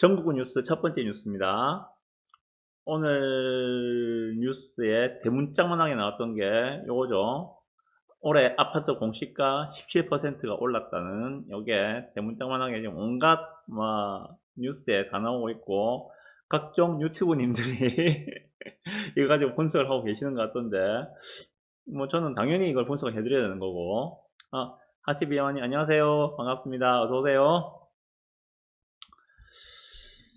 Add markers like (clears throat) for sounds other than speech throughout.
전국 뉴스 첫 번째 뉴스입니다. 오늘 뉴스에 대문짝만하게 나왔던 게 요거죠. 올해 아파트 공시가 17%가 올랐다는 요게 대문짝만하게 지금 온갖 뭐 뉴스에 다 나오고 있고 각종 유튜브님들이 (laughs) 이거 가지고 분석을 하고 계시는 것 같던데 뭐 저는 당연히 이걸 분석을 해드려야 되는 거고 아 하치비아님 안녕하세요 반갑습니다 어서오세요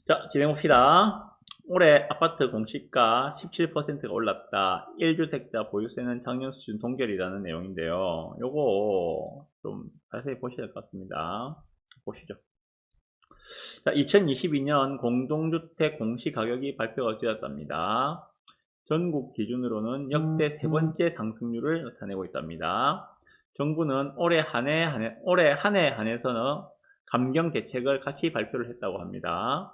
자, 진행합시다. 올해 아파트 공시가 17%가 올랐다. 1주택자 보유세는 작년 수준 동결이라는 내용인데요. 요거 좀 자세히 보셔야 될 것 같습니다. 보시죠. 자, 2022년 공동주택 공시 가격이 발표가 되었답니다. 전국 기준으로는 역대 세 번째 상승률을 나타내고 있답니다. 정부는 올해 한해 한해 올해 한해 한해서는 감경 대책을 같이 발표를 했다고 합니다.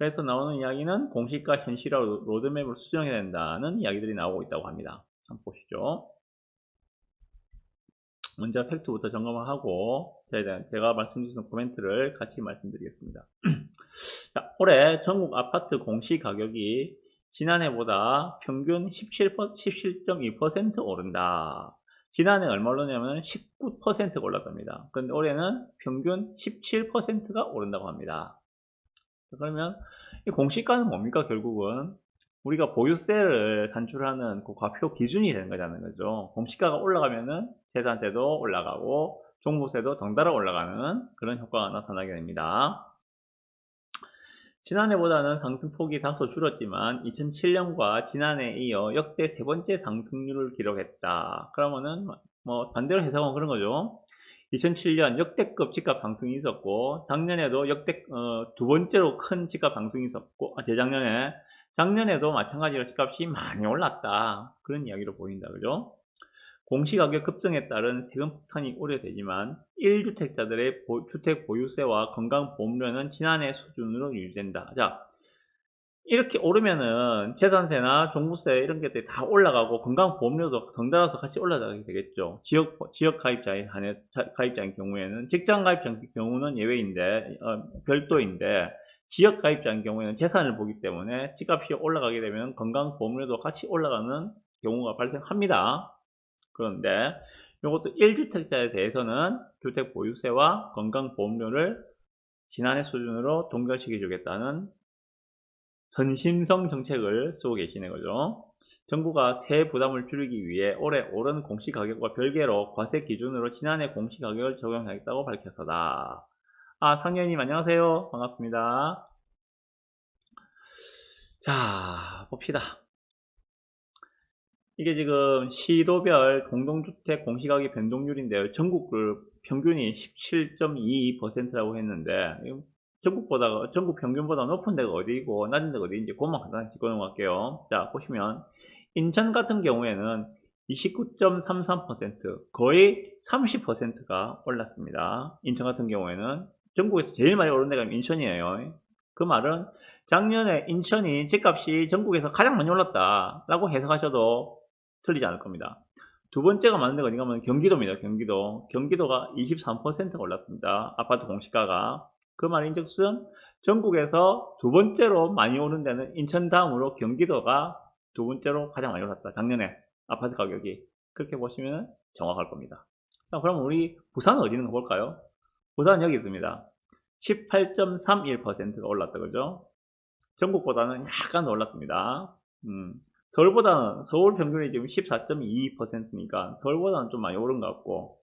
그래서 나오는 이야기는 공시가 현실화 로드맵을 수정해야 된다는 이야기들이 나오고 있다고 합니다. 한번 보시죠. 먼저 팩트부터 점검을 하고 제가 말씀드린 코멘트를 같이 말씀드리겠습니다. (clears throat) 자, 올해 전국 아파트 공시 가격이 지난해보다 평균 17, 17.2% 오른다. 지난해 얼마 오르냐면 19%가 올랐답니다. 그런데 올해는 평균 17%가 오른다고 합니다. 그러면 이 공시가는 뭡니까 결국은? 우리가 보유세를 산출하는 그 과표 기준이 되는 거잖아요. 그죠? 공시가가 올라가면은 재산세도 올라가고 종부세도 덩달아 올라가는 그런 효과가 나타나게 됩니다. 지난해보다는 상승폭이 다소 줄었지만 2007년과 지난해에 이어 역대 세 번째 상승률을 기록했다. 그러면은 뭐 반대로 해석하면 그런 거죠 2007년 역대급 집값 상승이 있었고 작년에도 역대 어, 두 번째로 큰 집값 상승이 있었고 아, 재작년에 작년에도 마찬가지로 집값이 많이 올랐다. 그런 이야기로 보인다. 그죠? 공시가격 급등에 따른 세금 폭탄이 우려되지만 1주택자들의 보, 주택 보유세와 건강보험료는 지난해 수준으로 유지된다. 자 이렇게 오르면은 재산세나 종부세 이런 것들이 다 올라가고 건강보험료도 덩달아서 같이 올라가게 되겠죠. 지역 지역 가입자인 한해 가입자인 경우에는 직장 가입자인 경우는 예외인데 어, 별도인데 지역 가입자인 경우에는 재산을 보기 때문에 집값이 올라가게 되면 건강보험료도 같이 올라가는 경우가 발생합니다. 그런데 이것도 1주택자에 대해서는 주택 보유세와 건강보험료를 지난해 수준으로 동결시켜 주겠다는 선심성 정책을 쓰고 계시는 거죠. 정부가 세 부담을 줄이기 위해 올해 오른 공시가격과 별개로 과세 기준으로 지난해 공시가격을 적용하겠다고 밝혀서다. 아, 상현님 안녕하세요. 반갑습니다. 자, 봅시다. 이게 지금 시도별 공동주택 공시가격 변동률인데요. 전국 그 평균이 17.22%라고 했는데 전국보다 전국 평균보다 높은 데가 어디고 낮은 데가 어디인지 그것만 간단히 짚고 넘어갈게요. 자 보시면 인천 같은 경우에는 29.33% 거의 30%가 올랐습니다. 인천 같은 경우에는 전국에서 제일 많이 오른 데가 인천이에요. 그 말은 작년에 인천이 집값이 전국에서 가장 많이 올랐다 라고 해석하셔도 틀리지 않을 겁니다. 두 번째가 맞는 데가 어디가 하면 경기도입니다. 경기도. 경기도가 23%가 올랐습니다. 아파트 공시가가. 그 말인즉슨 전국에서 두 번째로 많이 오른 데는 인천 다음으로 경기도가 두 번째로 가장 많이 올랐다. 작년에 아파트 가격이 그렇게 보시면 정확할 겁니다. 자, 그럼 우리 부산은 어디 있는 거 볼까요? 부산은 여기 있습니다. 18.31%가 올랐다 그죠? 전국보다는 약간 올랐습니다. 음, 서울보다는 서울 평균이 지금 14.22%니까 서울보다는 좀 많이 오른 것 같고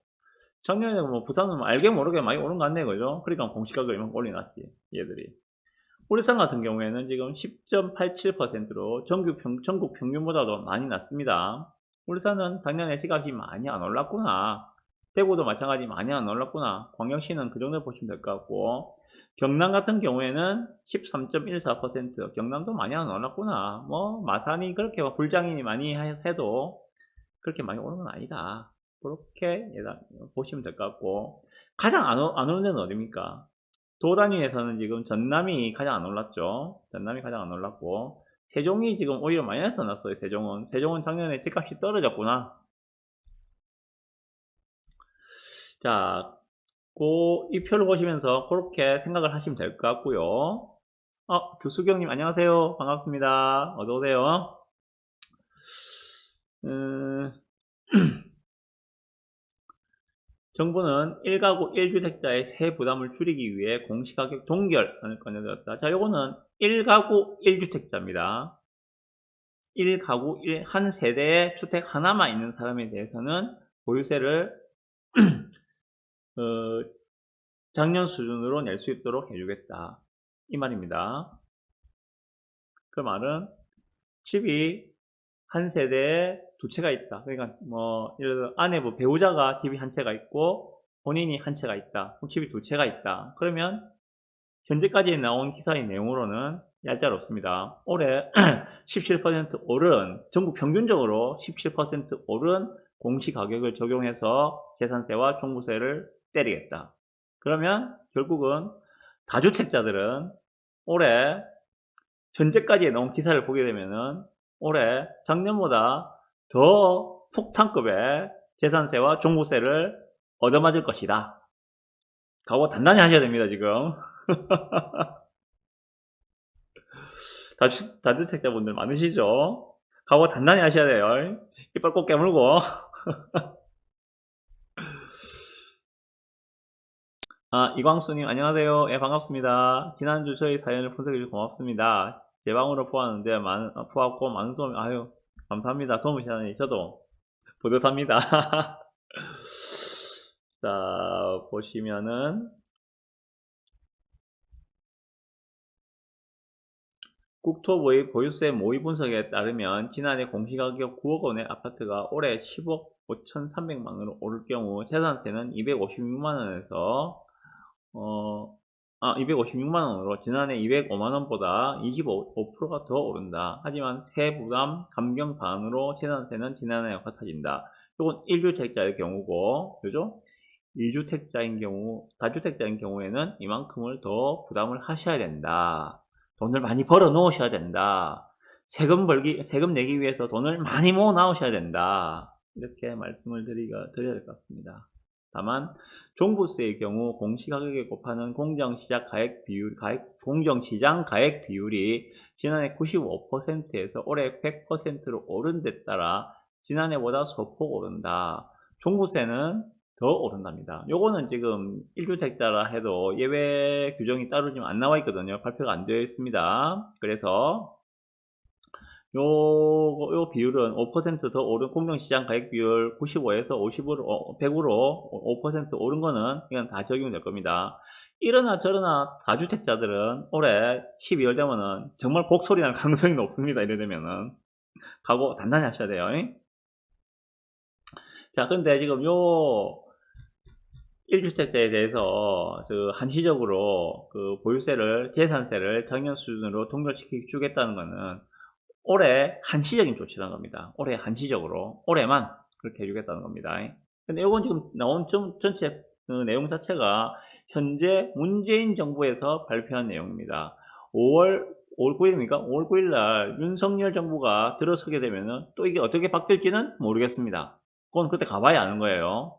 작년에 뭐 부산은 알게 모르게 많이 오른 것 같네 그죠? 그러니까 공시가격을 이만큼 올려놨지 얘들이. 울산 같은 경우에는 지금 10.87%로 전국, 평, 전국 평균보다도 많이 낮습니다. 울산은 작년에 집값이 많이 안 올랐구나. 대구도 마찬가지 많이 안 올랐구나. 광역시는 그 정도 보시면 될 것 같고. 경남 같은 경우에는 13.14% 경남도 많이 안 올랐구나. 뭐 마산이 그렇게 불장이 많이 해도 그렇게 많이 오른 건 아니다 그렇게 보시면 될 것 같고 가장 안, 안 오른 데는 어디입니까? 도 단위에서는 지금 전남이 가장 안 올랐죠. 전남이 가장 안 올랐고 세종이 지금 오히려 마이너스 났어요. 세종은 세종은 작년에 집값이 떨어졌구나. 자, 그, 이 표를 보시면서 그렇게 생각을 하시면 될 것 같고요. 어, 교수경님 안녕하세요. 반갑습니다. 어서 오세요. 음, (clears throat) 정부는 1가구 1주택자의 세 부담을 줄이기 위해 공시가격 동결을 꺼내들었다. 자, 요거는 1가구 1주택자입니다. 1가구 1, 한 세대에 주택 하나만 있는 사람에 대해서는 보유세를 (clears throat) 어, 작년 수준으로 낼 수 있도록 해주겠다. 이 말입니다. 그 말은 집이 한 세대에 두 채가 있다. 그러니까 뭐 예를 들어 아내부 배우자가 집이 한 채가 있고 본인이 한 채가 있다. 집이 두 채가 있다. 그러면 현재까지 나온 기사의 내용으로는 얄짤 없습니다. 올해 (clears throat) 17% 오른 전국 평균적으로 17% 오른 공시 가격을 적용해서 재산세와 종부세를 때리겠다. 그러면 결국은 다주택자들은 올해 현재까지 나온 기사를 보게 되면은 올해 작년보다 더 폭탄급의 재산세와 종부세를 얻어맞을 것이다. 각오 단단히 하셔야 됩니다, 지금. (laughs) 다주, 다주택자분들 많으시죠? 각오 단단히 하셔야 돼요. 이빨 꼭 깨물고. (laughs) 아, 이광수님, 안녕하세요. 예, 반갑습니다. 지난주 저희 사연을 분석해주셔서 고맙습니다. 제 방으로 포왔는데, 많은, 어, 포왔고, 많은 도움, 아유, 감사합니다. 도움을 주시다니, 저도 뿌듯합니다. (laughs) 자, 보시면은, 국토부의 보유세 모의 분석에 따르면 지난해 공시가격 9억 원의 아파트가 올해 10억 5,300만 원으로 오를 경우 재산세는 256만 원에서 어, 아, 256만 원으로 지난해 205만 원보다 25%가 더 오른다. 하지만 세부담 감경 반으로 재산세는 지난해와 같아진다. 이건 1주택자의 경우고, 그죠? 2주택자인 경우, 다주택자인 경우에는 이만큼을 더 부담을 하셔야 된다. 돈을 많이 벌어 놓으셔야 된다. 세금 벌기, 세금 내기 위해서 돈을 많이 모아 나오셔야 된다. 이렇게 말씀을 드리가, 드려야 될 것 같습니다. 다만, 종부세의 경우 공시가격에 곱하는 공정시장 가액 비율, 가액, 공정시장 가액 비율이 지난해 95%에서 올해 100%로 오른 데 따라 지난해보다 소폭 오른다. 종부세는 더 오른답니다. 요거는 지금 1주택자라 해도 예외 규정이 따로 지금 안 나와 있거든요. 발표가 안 되어 있습니다. 그래서 요, 요 비율은 5%더 오른 공정시장 가액 비율 95에서 50으로, 100으로 5% 오른 거는 이건 다 적용될 겁니다. 이러나 저러나 다주택자들은 올해 12월 되면은 정말 곡소리 날 (laughs) 가능성이 높습니다. 이래 되면은. 각오 단단히 하셔야 돼요. 자, 근데 지금 요 1주택자에 대해서 그 한시적으로 그 보유세를, 재산세를 작년 수준으로 동결시켜 주겠다는 것은 올해 한시적인 조치라는 겁니다. 올해 한시적으로 올해만 그렇게 해주겠다는 겁니다. 근데 이건 지금 나온 전, 전체 그 내용 자체가 현재 문재인 정부에서 발표한 내용입니다. 5월 5월 9일입니까? 5월 9일 날 윤석열 정부가 들어서게 되면은 또 이게 어떻게 바뀔지는 모르겠습니다. 그건 그때 가봐야 아는 거예요.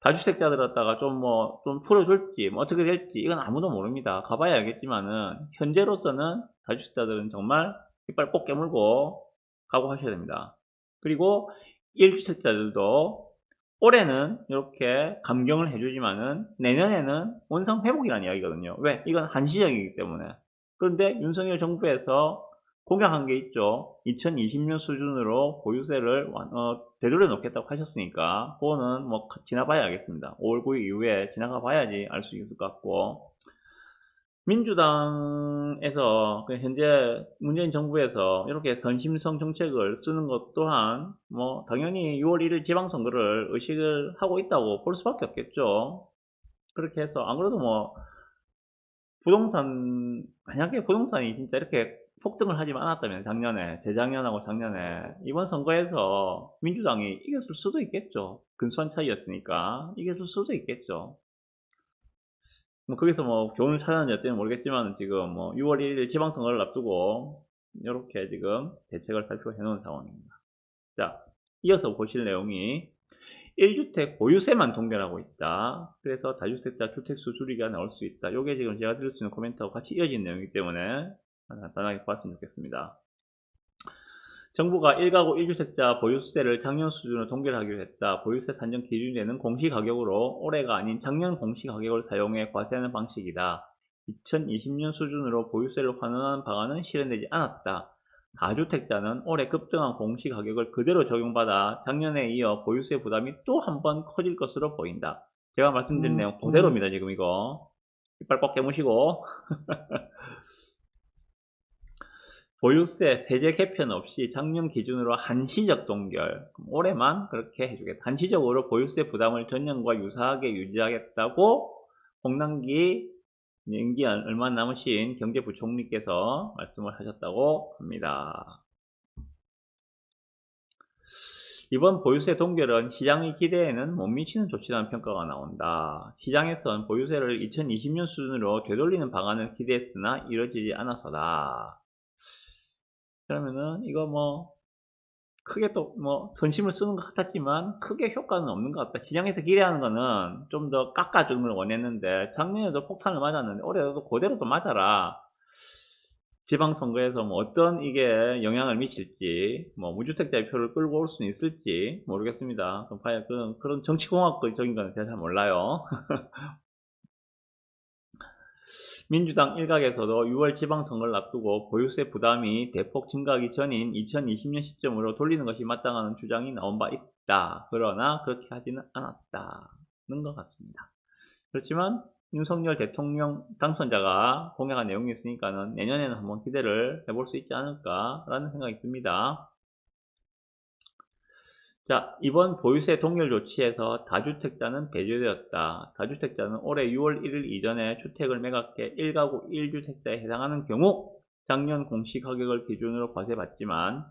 다주택자들 갖다가 좀 뭐, 좀 풀어줄지, 뭐 어떻게 될지, 이건 아무도 모릅니다. 가봐야 알겠지만은, 현재로서는 다주택자들은 정말 이빨 꼭 깨물고 각오하셔야 됩니다. 그리고 1주택자들도 올해는 이렇게 감경을 해주지만은 내년에는 원상 회복이라는 이야기거든요. 왜? 이건 한시적이기 때문에. 그런데 윤석열 정부에서 공약한 게 있죠. 2020년 수준으로 보유세를 어, 되돌려 놓겠다고 하셨으니까 그거는 뭐 지나봐야 알겠습니다. 5월 9일 이후에 지나가 봐야지 알 수 있을 것 같고 민주당에서 그 현재 문재인 정부에서 이렇게 선심성 정책을 쓰는 것 또한 뭐 당연히 6월 1일 지방선거를 의식을 하고 있다고 볼 수밖에 없겠죠. 그렇게 해서 안 그래도 뭐 부동산 만약에 부동산이 진짜 이렇게 폭등을 하지 않았다면 작년에 재작년하고 작년에 이번 선거에서 민주당이 이겼을 수도 있겠죠. 근소한 차이였으니까 이겼을 수도 있겠죠. 뭐 거기서 뭐 교훈을 찾았는지 어때는 모르겠지만 지금 뭐 6월 1일 지방선거를 앞두고 이렇게 지금 대책을 발표해 놓은 상황입니다. 자, 이어서 보실 내용이 1주택 보유세만 동결하고 있다. 그래서 다주택자 주택수 줄이기가 나올 수 있다. 요게 지금 제가 드릴 수 있는 코멘트하고 같이 이어진 내용이기 때문에 간단하게 봤으면 좋겠습니다. 정부가 1가구 1주택자 보유세를 작년 수준으로 동결하기로 했다. 보유세 산정 기준이 되는 공시가격으로 올해가 아닌 작년 공시가격을 사용해 과세하는 방식이다. 2020년 수준으로 보유세를 환원하는 방안은 실현되지 않았다. 다주택자는 올해 급등한 공시가격을 그대로 적용받아 작년에 이어 보유세 부담이 또 한 번 커질 것으로 보인다. 제가 말씀드린 음, 내용 그대로입니다. 지금 이거. 이빨 꽉 깨무시고. (laughs) 보유세 세제 개편 없이 작년 기준으로 한시적 동결. 올해만 그렇게 해주겠다. 한시적으로 보유세 부담을 전년과 유사하게 유지하겠다고 홍남기 임기 얼마 남으신 경제부총리께서 말씀을 하셨다고 합니다. 이번 보유세 동결은 시장의 기대에는 못 미치는 조치라는 평가가 나온다. 시장에선 보유세를 2020년 수준으로 되돌리는 방안을 기대했으나 이뤄지지 않아서다. 그러면은 이거 뭐 크게 또 뭐 선심을 쓰는 것 같았지만 크게 효과는 없는 것 같다. 시장에서 기대하는 거는 좀 더 깎아주는 걸 원했는데 작년에도 폭탄을 맞았는데 올해도 그대로 또 맞아라. 지방선거에서 뭐 어떤 이게 영향을 미칠지 뭐 무주택자의 표를 끌고 올 수는 있을지 모르겠습니다. 그럼 그런, 그런 정치공학적인 건 제가 잘 몰라요. (laughs) 민주당 일각에서도 6월 지방선거를 앞두고 보유세 부담이 대폭 증가하기 전인 2020년 시점으로 돌리는 것이 마땅하는 주장이 나온 바 있다. 그러나 그렇게 하지는 않았다는 것 같습니다. 그렇지만 윤석열 대통령 당선자가 공약한 내용이 있으니까는 내년에는 한번 기대를 해볼 수 있지 않을까라는 생각이 듭니다. 자, 이번 보유세 동결 조치에서 다주택자는 배제되었다. 다주택자는 올해 6월 1일 이전에 주택을 매각해 1가구 1주택자에 해당하는 경우 작년 공시가격을 기준으로 과세받지만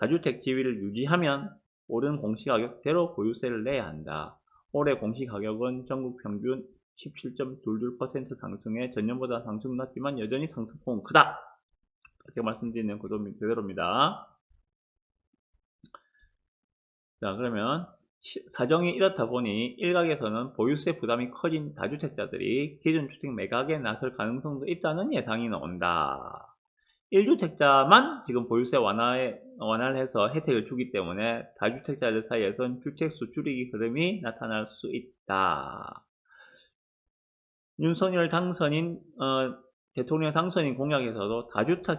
다주택 지위를 유지하면 오른 공시가격대로 보유세를 내야 한다. 올해 공시가격은 전국 평균 17.22% 상승해 전년보다 상승 낮지만 여전히 상승폭은 크다. 제가 말씀드리는 그대로입니다. 자, 그러면 시- 사정이 이렇다 보니 일각에서는 보유세 부담이 커진 다주택자들이 기존 주택 매각에 나설 가능성도 있다는 예상이 나온다. 1주택자만 지금 보유세 완화에, 완화를 해서 혜택을 주기 때문에 다주택자들 사이에선 주택수 줄이기 흐름이 나타날 수 있다. 윤석열 당선인 어, 대통령 당선인 공약에서도 다주택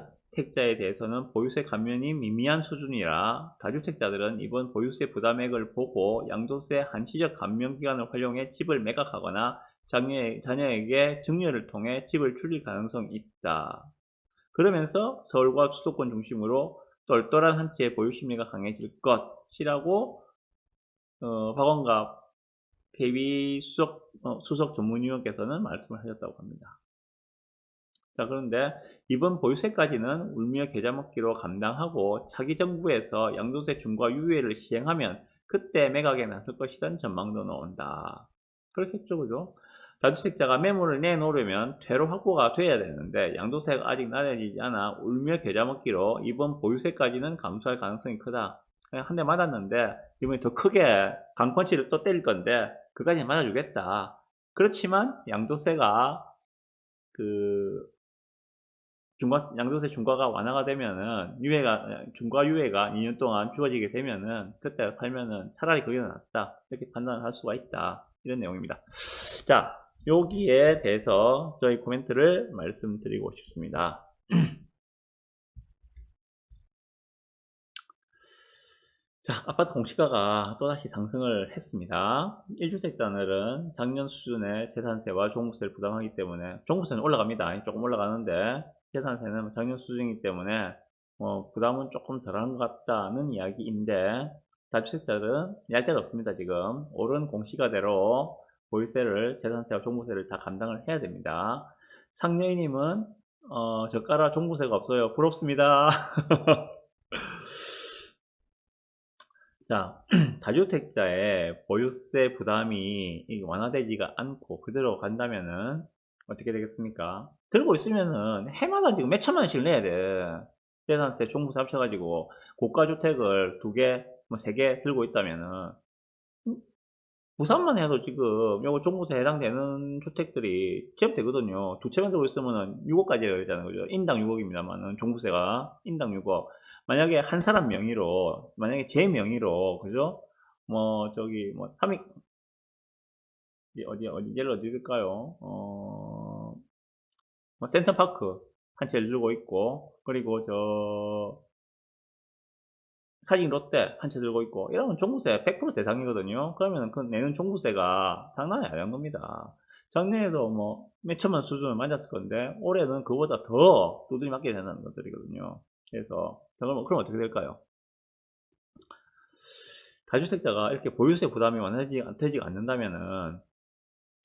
자에 대해서는 보유세 감면이 미미한 수준이라 다주택자들은 이번 보유세 부담액을 보고 양도세 한시적 감면 기간을 활용해 집을 매각하거나 자녀, 자녀에게 증여를 통해 집을 줄일 가능성이 있다. 그러면서 서울과 수도권 중심으로 똘똘한 한 채의 보유 심리가 강해질 것이라고 어, 박원갑 KB 수석, 어, 수석 전문위원께서는 말씀을 하셨다고 합니다. 자, 그런데 이번 보유세까지는 울며 계좌 먹기로 감당하고 차기 정부에서 양도세 중과 유예를 시행하면 그때 매각에 나설 것이란 전망도 나온다. 그렇겠죠, 그죠? 다주택자가 매물을 내놓으려면 퇴로 확보가 돼야 되는데 양도세가 아직 나눠지지 않아 울며 계좌 먹기로 이번 보유세까지는 감수할 가능성이 크다. 한 대 맞았는데 이번에 더 크게 강펀치를 또 때릴 건데 그까지 맞아주겠다. 그렇지만 양도세가 그 중과 양도세 중과가 완화가 되면은 유예가 중과 유예가 2년 동안 주어지게 되면은 그때 팔면은 차라리 그게 낫다 이렇게 판단을 할 수가 있다 이런 내용입니다. 자 여기에 대해서 저희 코멘트를 말씀드리고 싶습니다. (clears throat) 자, 아파트 공시가가 또다시 상승을 했습니다. 1주택자들은 작년 수준의 재산세와 종부세를 부담하기 때문에 종부세는 올라갑니다. 조금 올라가는데 재산세는 작년 수준이기 때문에 뭐 부담은 조금 덜한 것 같다는 이야기인데 다주택자들은 얄짤 없습니다. 지금 오른 공시가대로 보유세를 재산세와 종부세를 다 감당을 해야 됩니다. 상여인님은 어, 저가라 종부세가 없어요. 부럽습니다. (laughs) 자, (clears throat) 다주택자의 보유세 부담이 완화되지가 않고 그대로 간다면은 어떻게 되겠습니까? 들고 있으면은 해마다 지금 몇 천만 원씩 내야 돼. 재산세, 종부세 합쳐가지고 고가주택을 두 개, 뭐 세 개 들고 있다면은 음, 부산만 해도 지금 요거 종부세 해당되는 주택들이 제압되거든요. 두 채만 들고 있으면은 6억까지 해야 되는 거죠. 인당 6억입니다만은 종부세가 인당 6억. 만약에 한 사람 명의로 만약에 제 명의로 그죠? 뭐 저기 뭐 삼익 어디 어디 예를 어디 들까요? 어, 뭐 센터파크 한 채를 들고 있고 그리고 저 사진 롯데 한 채 들고 있고 이러면 종부세 100% 대상이거든요. 그러면 그 내는 종부세가 장난이 아닌 겁니다. 작년에도 뭐 몇천만 수준을 맞았을 건데 올해는 그보다 더 두드리 맞게 되는 것들이거든요. 그래서 그럼 그럼 어떻게 될까요? 다주택자가 이렇게 보유세 부담이 완화되지 되지 않는다면은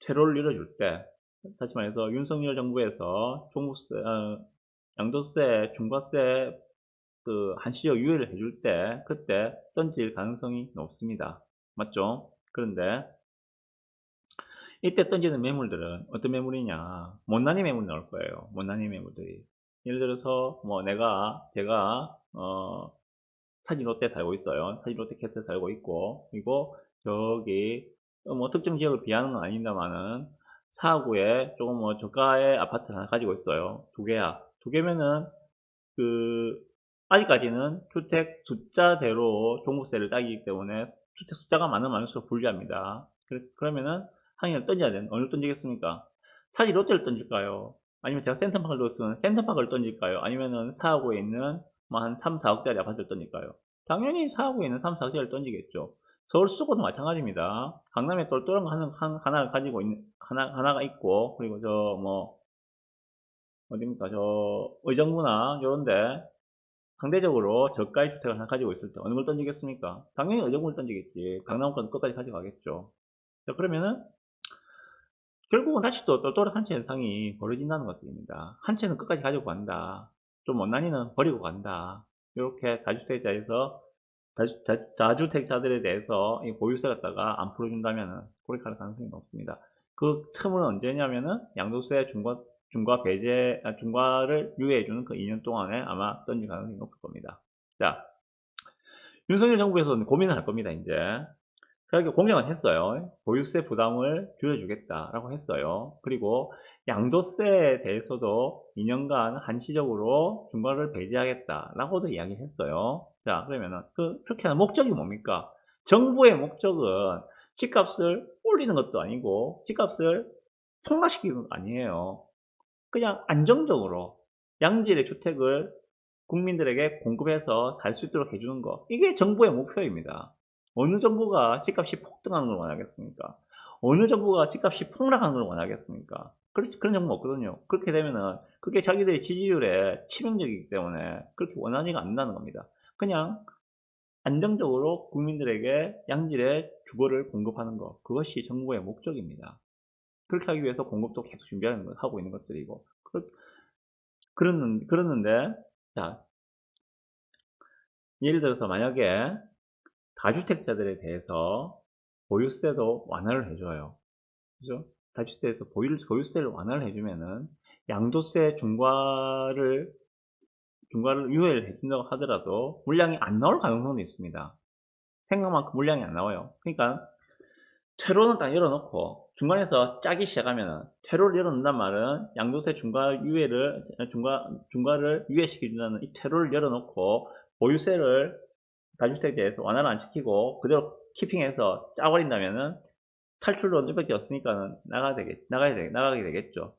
퇴로를 이뤄줄 때 다시 말해서 윤석열 정부에서 종부세, 어, 양도세, 중과세 그 한시적 유예를 해줄 때 그때 던질 가능성이 높습니다. 맞죠? 그런데 이때 던지는 매물들은 어떤 매물이냐 못난이 매물이 나올 거예요. 못난이 매물들이 예를 들어서 뭐 내가 제가 어 사진 롯데 살고 있어요. 사진 롯데 캐스에 살고 있고 그리고 저기 뭐 특정 지역을 비하는 건 아닙니다만은 사구에 조금 뭐 저가의 아파트를 하나 가지고 있어요. 두 개야. 두 개면은 그 아직까지는 주택 숫자대로 종부세를 따기기 때문에 주택 숫자가 많으면 많을수록 불리합니다. 그러면은 항의를 던져야 되는 어느 던지겠습니까? 사지 롯데를 던질까요? 아니면 제가 센터파크를 뒀으면 센터파크를 던질까요? 아니면은 사하구에 있는 뭐 한 3, 4억짜리 아파트를 던질까요? 당연히 사하구에 있는 3, 4억짜리를 던지겠죠. 서울 수도도 마찬가지입니다. 강남에 똘똘한 거 하나, 하나 가지고 있는, 하나, 하나가 있고, 그리고 저 뭐, 어딥니까, 저, 의정부나, 요런데, 상대적으로 저가의 주택을 하나 가지고 있을 때 어느 걸 던지겠습니까? 당연히 의정부를 던지겠지. 강남권 끝까지 가져가겠죠. 자, 그러면은, 결국은 다시 또 똘똘한 한채 현상이 벌어진다는 것들입니다. 한 채는 끝까지 가지고 간다. 좀 못난이는 버리고 간다. 이렇게 다주택자에서 다주, 택자들에 대해서 보유세 갖다가 안 풀어준다면 그렇게 할 가능성이 높습니다. 그 틈은 언제냐면은 양도세 중과 중과 배제 아, 중과를 유예해주는 그 2년 동안에 아마 던질 가능성이 높을 겁니다. 자 윤석열 정부에서는 고민을 할 겁니다. 이제 그렇게 공약을 했어요. 보유세 부담을 줄여주겠다라고 했어요. 그리고 양도세에 대해서도 2년간 한시적으로 중과를 배제하겠다라고도 이야기했어요. 자, 그러면은 그 그렇게 하는 목적이 뭡니까? 정부의 목적은 집값을 올리는 것도 아니고 집값을 폭락시키는 것 아니에요. 그냥 안정적으로 양질의 주택을 국민들에게 공급해서 살 수 있도록 해주는 거. 이게 정부의 목표입니다. 어느 정부가 집값이 폭등하는 걸 원하겠습니까? 어느 정부가 집값이 폭락하는 걸 원하겠습니까? 그런, 그런 정부 없거든요. 그렇게 되면은 그게 자기들의 지지율에 치명적이기 때문에 그렇게 원하지가 않는다는 겁니다. 그냥 안정적으로 국민들에게 양질의 주거를 공급하는 것. 그것이 정부의 목적입니다. 그렇게 하기 위해서 공급도 계속 준비하는 것, 하고 있는 것들이고. 그, 그러는, 그러는데, 자, 예를 들어서 만약에 다주택자들에 대해서 보유세도 완화를 해줘요. 그죠? 다주택에서 보유, 보유세를 완화를 해주면은 양도세 중과를 중과를 유예를 해준다고 하더라도 물량이 안 나올 가능성도 있습니다. 생각만큼 물량이 안 나와요. 그러니까 퇴로는 딱 열어놓고 중간에서 짜기 시작하면은 퇴로를 열어놓는단 말은 양도세 중과 유예를 중과 중과를 유예시켜준다는 이 퇴로를 열어놓고 보유세를 다주택자에서 완화를 안 시키고 그대로 키핑해서 짜버린다면은 탈출로 이밖에 없으니까 나가야 되겠 나가야 되 나가게 되겠죠.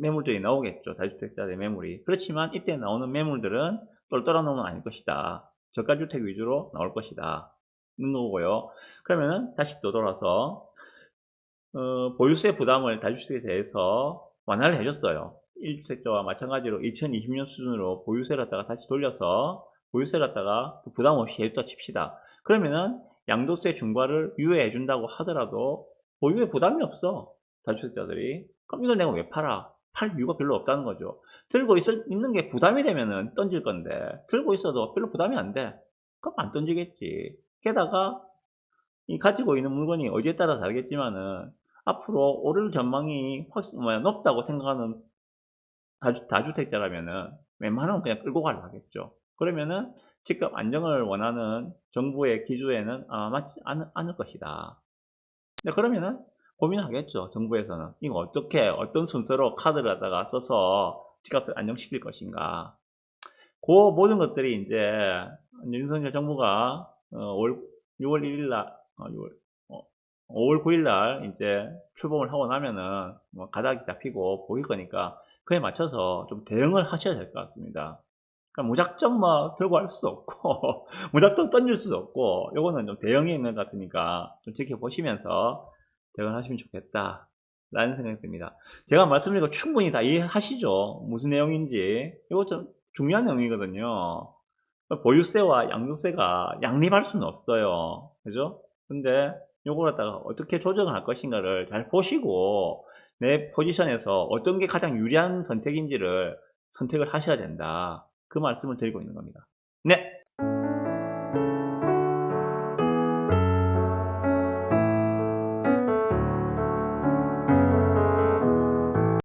매물들이 나오겠죠. 다주택자의 매물이. 그렇지만 이때 나오는 매물들은 똘똘한 놈은 아닐 것이다. 저가주택 위주로 나올 것이다. 있는 거고요. 그러면은 다시 또 돌아서 어, 보유세 부담을 다주택에 대해서 완화를 해줬어요. 1주택자와 마찬가지로 2020년 수준으로 보유세를 갖다가 다시 돌려서 보유세를 갖다가 부담 없이 해줬다 칩시다. 그러면은 양도세 중과를 유예해 준다고 하더라도 보유에 부담이 없어. 다주택자들이. 그럼 이걸 내가 왜 팔아? 팔 이유가 별로 없다는 거죠. 들고 있, 있는 게 부담이 되면은 던질 건데 들고 있어도 별로 부담이 안 돼. 그럼 안 던지겠지. 게다가 이 가지고 있는 물건이 어디에 따라 다르겠지만은 앞으로 오를 전망이 확 높다고 생각하는 다주, 다주택자라면은 웬만하면 그냥 끌고 가려 하겠죠. 그러면은 집값 안정을 원하는 정부의 기조에는 아, 맞지 않, 않을 것이다. 네, 그러면은 고민하겠죠. 정부에서는. 이거 어떻게, 어떤 순서로 카드를 갖다가 써서 집값을 안정시킬 것인가. 그 모든 것들이 이제 윤석열 정부가 어, 5월, 6월 1일 날, 어, 6월, 어, 5월 9일 날 이제 출범을 하고 나면은 뭐 가닥이 잡히고 보일 거니까 그에 맞춰서 좀 대응을 하셔야 될 것 같습니다. 그러니까 무작정 뭐 들고 할 수도 없고 (laughs) 무작정 던질 수도 없고 요거는 좀 대응이 있는 것 같으니까 좀 지켜보시면서 대응하시면 좋겠다. 라는 생각이 듭니다. 제가 말씀드린 거 충분히 다 이해하시죠? 무슨 내용인지. 이거 좀 중요한 내용이거든요. 보유세와 양도세가 양립할 수는 없어요. 그죠? 근데 요걸 갖다가 어떻게 조정을 할 것인가를 잘 보시고 내 포지션에서 어떤 게 가장 유리한 선택인지를 선택을 하셔야 된다. 그 말씀을 드리고 있는 겁니다. 네